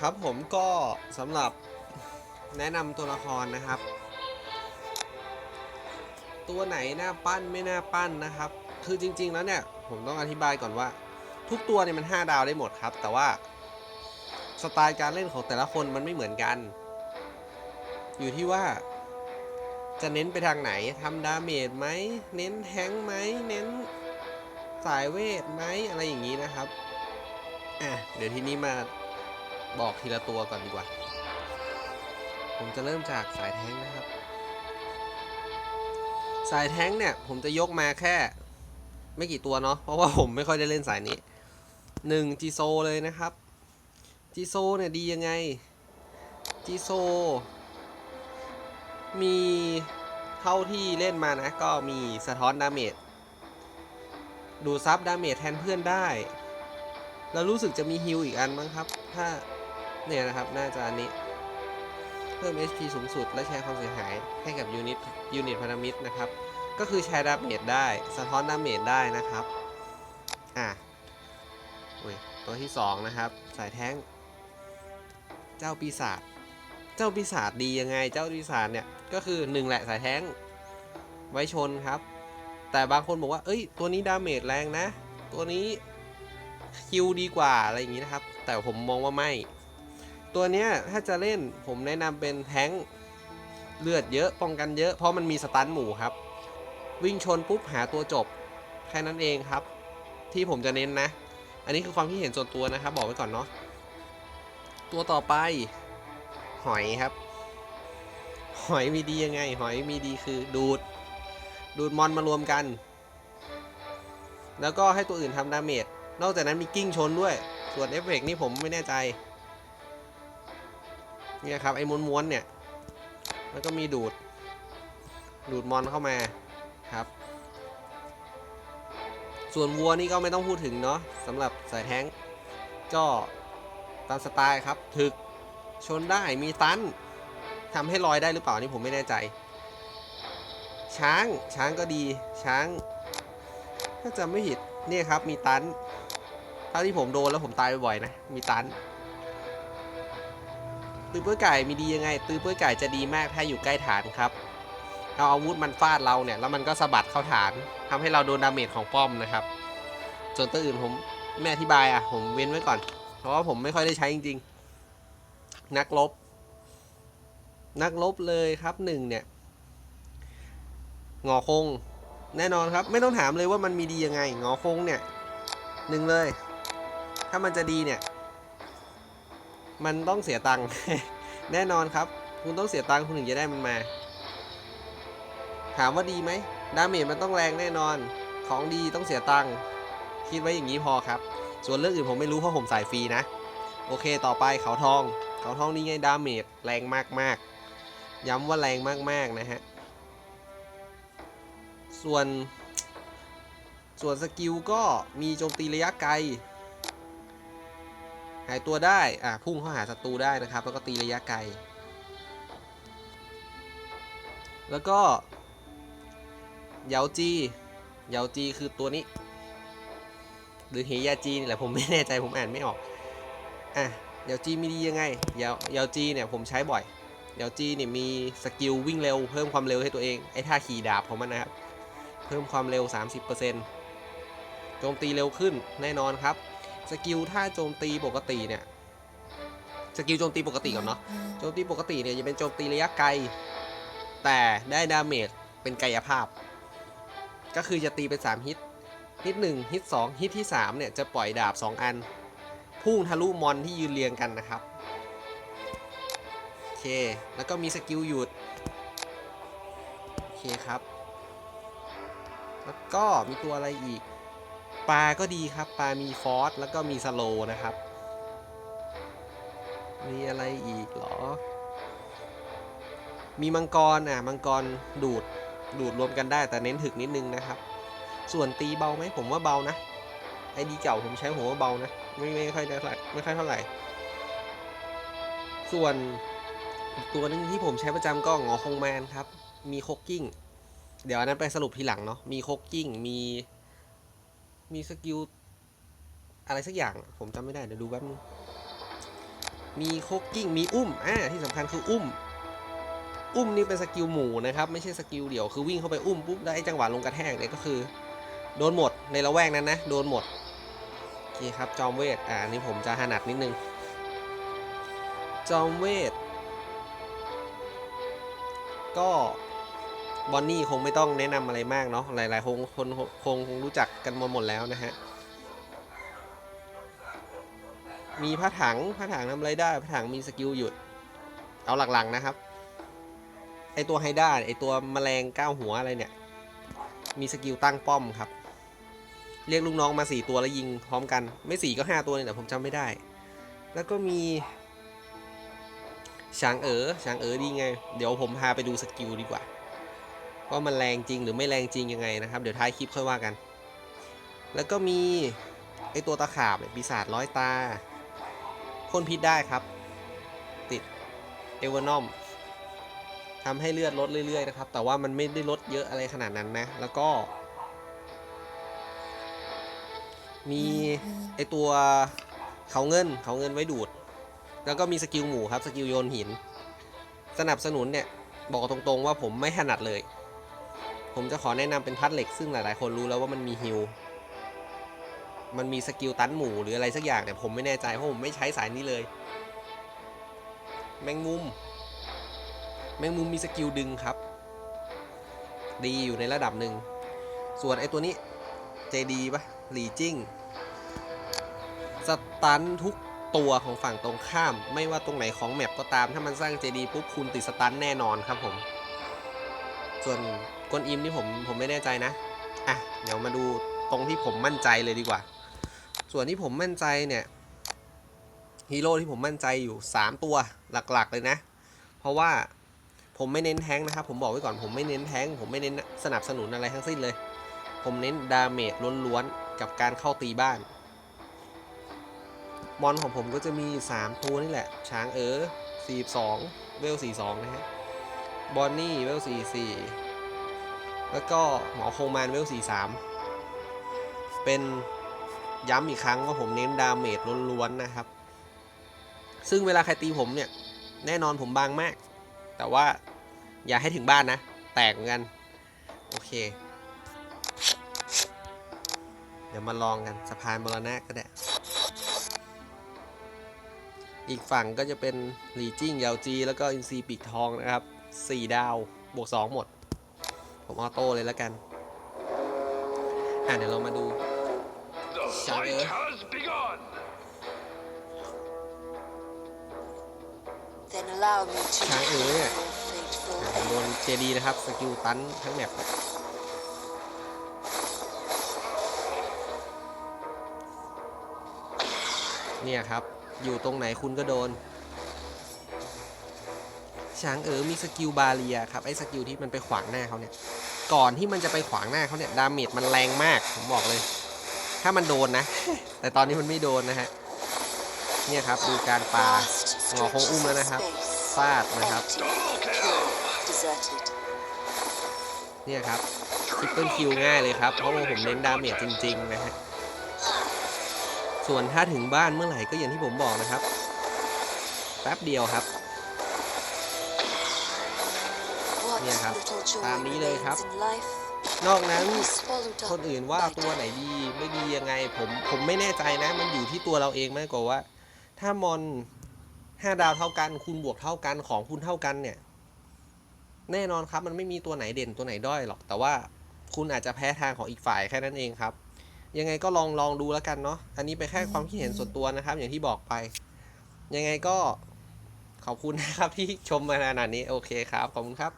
ครับผมก็สำหรับแนะนำตัวละครนะครับ ตัวไหนน่าปั้นไม่น่าปั้นนะครับ คือจริง ๆ แล้วเนี่ยผมต้องอธิบายก่อนว่า ทุกตัวเนี่ยมัน 5 ดาวได้หมดครับ แต่ว่าสไตล์การเล่นของแต่ละคนมันไม่เหมือนกัน อยู่ที่ว่าจะเน้นไปทางไหนทำดาเมจไหมเน้นแทงไหมเน้นสายเวทไหมอะไรอย่างนี้นะครับอะเดี๋ยวทีนี้มา บอกทีละตัวก่อนดีกว่า ผมจะเริ่มจากสายแท้งนะครับ สายแท้งเนี่ย ผมจะยกมาแค่ ไม่กี่ตัวเนาะ เพราะว่าผมไม่ค่อยได้เล่นสายนี้หนึ่งจีโซเลยนะครับจีโซเนี่ยดียังไงจีโซ มีเท่าที่เล่นมานะ ก็มีสะท้อนดาเมจดูซับดาเมจแทนเพื่อนได้ แล้วรู้สึกจะมีฮิลอีกอันมั้งครับ ถ้า เนี่ยนะครับน่าจะอันนี้ เพิ่ม HP สูงสุด และแชร์ความเสียหายให้กับยูนิตยูนิตพันธมิตรนะครับ ก็คือแชร์ดาเมจได้ สะท้อนดาเมจได้นะครับ อะอุ้ยตัวที่ 2 นะครับ สายแท้ง เจ้าปีศาจเจ้าปีศาจดียังไง เจ้าปีศาจเนี่ย ก็คือหนึ่งแหละสายแท้ง ไว้ชนครับ แต่บางคนบอกว่า เอ้ย ตัวนี้ดาเมจแรงนะ ตัวนี้คิวดีกว่าอะไรอย่างนี้นะครับ แต่ผมมองว่าไม่ ตัวเนี้ยถ้าจะเล่นผมแนะนำเป็นแท้งเลือดเยอะป้องกันเยอะเพราะมันมีสตันหมู่ครับ วิ่งชนปุ๊บหาตัวจบ แค่นั้นเองครับ ที่ผมจะเน้นนะ อันนี้คือความคิดเห็นส่วนตัวนะครับ บอกไว้ก่อนเนาะตัวต่อไป หอยครับ หอยมีดียังไง หอยมีดีคือดูด ดูดมอนมารวมกัน แล้วก็ให้ตัวอื่นทำดาเมจนอกจากนั้นมีกิ้งชนด้วย ส่วนเอฟเฟกต์นี่ผมไม่แน่ใจ เนี่ยครับไอ้ม้วนๆเนี่ยแล้วก็มีดูด ดูดมอนเข้ามาครับ ส่วนวัวนี่ก็ไม่ต้องพูดถึงเนาะสำหรับสายแท้งก็ตามสไตล์ครับ ถึกชนได้มีตันทำให้ลอยได้หรือเปล่านี่ผมไม่แน่ใจ ช้างช้างก็ดีช้างถ้าจำไม่ผิดเนี่ยครับมีตันเท่าที่ผมโดนแล้วผมตายบ่อยๆนะ มีตัน ตือเปื้อไก่มีดียังไง ตือเปื้อไก่จะดีมากถ้าอยู่ใกล้ฐานครับเอาอาวุธมันฟาดเราเนี่ยแล้วมันก็สะบัดเข้าฐานทำให้เราโดนดาเมจของป้อมนะครับ ส่วนตัวอื่นผมไม่อธิบายอะผมเว้นไว้ก่อน เพราะว่าผมไม่ค่อยได้ใช้จริง ๆ นักลบ นักลบเลยครับหนึ่งเนี่ยงอคง แน่นอนครับ ไม่ต้องถามเลยว่ามันมีดียังไงงอคงเนี่ยหนึ่งเลย ถ้ามันจะดีเนี่ย มันต้องเสียตังค์ แน่นอนครับ คุณต้องเสียตังค์คุณถึงจะได้มันมา ถามว่าดีไหมดาเมจมันต้องแรงแน่นอน ของดีต้องเสียตังค์คิดไว้อย่างนี้พอครับ ส่วนเรื่องอื่นผมไม่รู้เพราะผมสายฟรีนะ โอเคต่อไปเขาทอง เขาทองนี่ไงดาเมจแรงมากๆ ย้ำว่าแรงมากๆนะฮะ ส่วน ส่วนสกิลก็มีโจมตีระยะไกล หายตัวได้อะพุ่งเข้าหาศัตรูได้นะครับ แล้วก็ตีระยะไกล แล้วก็เยาจีเยาจีคือตัวนี้ หรือเฮียาจีนี่แหละผมไม่แน่ใจผมอ่านไม่ออกอะเยาจีมีดียังไงเยาเยาจีเนี่ยผมใช้บ่อยเยาจีเนี่ยมีสกิลวิ่งเร็วเพิ่มความเร็วให้ตัวเองไอ้ท่าขี่ดาบของมันนะครับ เพิ่มความเร็ว 30%โจมตีเร็วขึ้นแน่นอนครับ สกิลถ้าโจมตีปกติเนี่ยสกิลโจมตีปกติก่อนเนาะโจมตีปกติเนี่ยจะเป็นโจมตีระยะไกล แต่ได้ดาเมจเป็นกายภาพ ก็คือจะตีเป็น 3 ฮิตฮิต1ฮิต2ฮิตที่3เนี่ยจะปล่อยดาบ 2 อัน พุ่งทะลุมอนที่ยืนเรียงกันนะครับโอเค แล้วก็มีสกิลหยุดโอเคครับ แล้วก็มีตัวอะไรอีก ปลาก็ดีครับ ปลามีฟอสแล้วก็มีสโลนะครับ มีอะไรอีกเหรอ มีมังกรอะมังกรดูดดูดรวมกันได้แต่เน้นถึกนิดนึงนะครับ ส่วนตีเบาไหมผมว่าเบานะไอดีเก่าผมใช้ผมว่าเบานะไม่ไม่ค่อยได้เท่าไหร่ไม่ค่อยเท่าไหร่ ส่วนตัวนึงที่ผมใช้ประจำก็หงอคงแมนครับ มีโคกกิ้ง เดี๋ยวอันนั้นไปสรุปทีหลังเนาะมีโคกกิ้งมี มีสกิลอะไรสักอย่าง ผมจำไม่ได้ เดี๋ยวดูแป๊บนึงมีโคกกิ้ง มีอุ้ม อ่า ที่สำคัญคืออุ้ม อุ้มนี่เป็นสกิลหมู่นะครับ ไม่ใช่สกิลเดี่ยว คือวิ่งเข้าไปอุ้มปุ๊บไอ้จังหวะลงกระแทกเนี่ยก็คือ โดนหมดในละแวกนั้นนะ โดนหมด โอเคครับ จอมเวท อ่า นี่ผมจะถนัดนิดนึง จอมเวท ก็ บอนนี่คงไม่ต้องแนะนำอะไรมากเนาะหลายๆคงคนคงคงรู้จักกันมาหมดแล้วนะฮะมีผ้าถังผ้าถังทำอะไรได้ผ้าถังมีสกิลหยุด เอาหลักๆนะครับไอตัวไฮด้าไอตัวแมลงก้าวหัวอะไรเนี่ย มีสกิลตั้งป้อมครับ เรียกลูกน้องมาสี่ตัวแล้วยิงพร้อมกัน ไม่สี่ก็ห้าตัวเนี่ยแต่ผมจำไม่ได้ แล้วก็มีฉางเอ๋อฉางเอ๋อดีไง เดี๋ยวผมพาไปดูสกิลดีกว่า ว่ามันแรงจริงหรือไม่แรงจริงยังไงนะครับ เดี๋ยวท้ายคลิปค่อยว่ากัน แล้วก็มีไอตัวตะขาบเนี่ยปีศาจร้อยตาพ่นพิษได้ครับ ติดเอเวอร์นอมทำให้เลือดลดเรื่อยๆนะครับ แต่ว่ามันไม่ได้ลดเยอะอะไรขนาดนั้นนะ แล้วก็ มีไอตัวเขาเงินเขาเงินไว้ดูด แล้วก็มีสกิลหมู่ครับ สกิลโยนหิน สนับสนุนเนี่ย บอกตรงๆว่าผมไม่ถนัดเลย ผมจะขอแนะนำเป็นพัดเหล็กซึ่งหลายๆ คนรู้แล้วว่ามันมีฮิลมันมีสกิลตันหมู่หรืออะไรสักอย่างเนี่ผมไม่แน่ใจเพราะผมไม่ใช้สายนี้เลย แมงมุม แมงมุมมีสกิลดึงครับ ดีอยู่ในระดับหนึ่ง ส่วนไอตัวนี้เจดีปะหลีจิ้งสตันทุกตัวของฝั่งตรงข้าม ไม่ว่าตรงไหนของแมปก็ตามถ้ามันสร้างเจดีปุ๊บคุณติดสตันแน่นอนครับผม ส่วน กวนอิมนี่ผมผมไม่แน่ใจนะ อะ เดี๋ยวมาดูตรงที่ผมมั่นใจเลยดีกว่า ส่วนที่ผมมั่นใจเนี่ยฮีโร่ที่ผมมั่นใจอยู่ 3 ตัวหลักๆเลยนะ เพราะว่าผมไม่เน้นแท้งนะครับ ผมบอกไว้ก่อนผมไม่เน้นแท้ง ผมไม่เน้นสนับสนุนอะไรทั้งสิ้นเลย ผมเน้นดาเมจล้วนๆ กับการเข้าตีบ้าน มอนของผมก็จะมี 3 ตัวนี่แหละ ช้างเอ๋อ42 เวล 42 นะฮะ บอนนี่ เวล 44 แล้วก็หมอโคงมานเวล 43 เป็นย้ำอีกครั้งว่าผมเน้นดาเมจล้วนๆนะครับ ซึ่งเวลาใครตีผมเนี่ย แน่นอนผมบางมาก แต่ว่าอย่าให้ถึงบ้านนะ แตกเหมือนกัน โอเค เดี๋ยวมาลองกันสะพานมรณะก็ได้ อีกฝั่งก็จะเป็นหลีจิ้งยาวจี แล้วก็อินซีปีกทองนะครับ 4 ดาวบวก 2 หมด ผมออโต้เลยแล้วกัน อะเดี๋ยวเรามาดู The Shall fight we? has begun. Then allow me to ช้างเอ๋อเนี่ย fateful อะผมโดนเจดีนะครับ สกิลตันทั้งแมปเนี่ยครับ อยู่ตรงไหนคุณก็โดน ช้างเอ๋อมีสกิลบาเรียครับ ไอ้สกิลที่มันไปขวางหน้าเขาเนี่ย ก่อนที่มันจะไปขวางหน้าเขาเนี่ยดาเมจมันแรงมากผมบอกเลย ถ้ามันโดนนะ แต่ตอนนี้มันไม่โดนนะฮะเนี่ยครับดูการปา vast หงอคงอุ้มแล้ว stretches นะครับ of space, ฟาดนะครับ empty, Double kill. pure, deserted. เนี่ยครับทริปเปิลคิวง่ายเลยครับเพราะว่าผมเน้นดาเมจจริงๆนะฮะส่วนถ้าถึงบ้านเมื่อไหร่ก็อย่างที่ผมบอกนะครับแป๊บเดียวครับ เนี่ยครับ little joy ตามนี้เลยครับ remains in life นอกนั้น is swallowed up คนอื่นว่า by ตัวไหน death. ดีไม่ดียังไงผมผมไม่แน่ใจนะ มันอยู่ที่ตัวเราเองมากกว่าว่า ถ้ามอนห้าดาวเท่ากันคุณบวกเท่ากันของคุณเท่ากันเนี่ย แน่นอนครับมันไม่มีตัวไหนเด่นตัวไหนด้อยหรอก แต่ว่าคุณอาจจะแพ้ทางของอีกฝ่ายแค่นั้นเองครับ ยังไงก็ลองลองดูแล้วกันเนาะอันนี้เป็นแค่ความคิดเห็นส่วนตัวนะครับ อย่างที่บอกไป ยังไงก็ขอบคุณนะครับที่ชมมาขนาดนี้โอเคครับ ขอบคุณครับ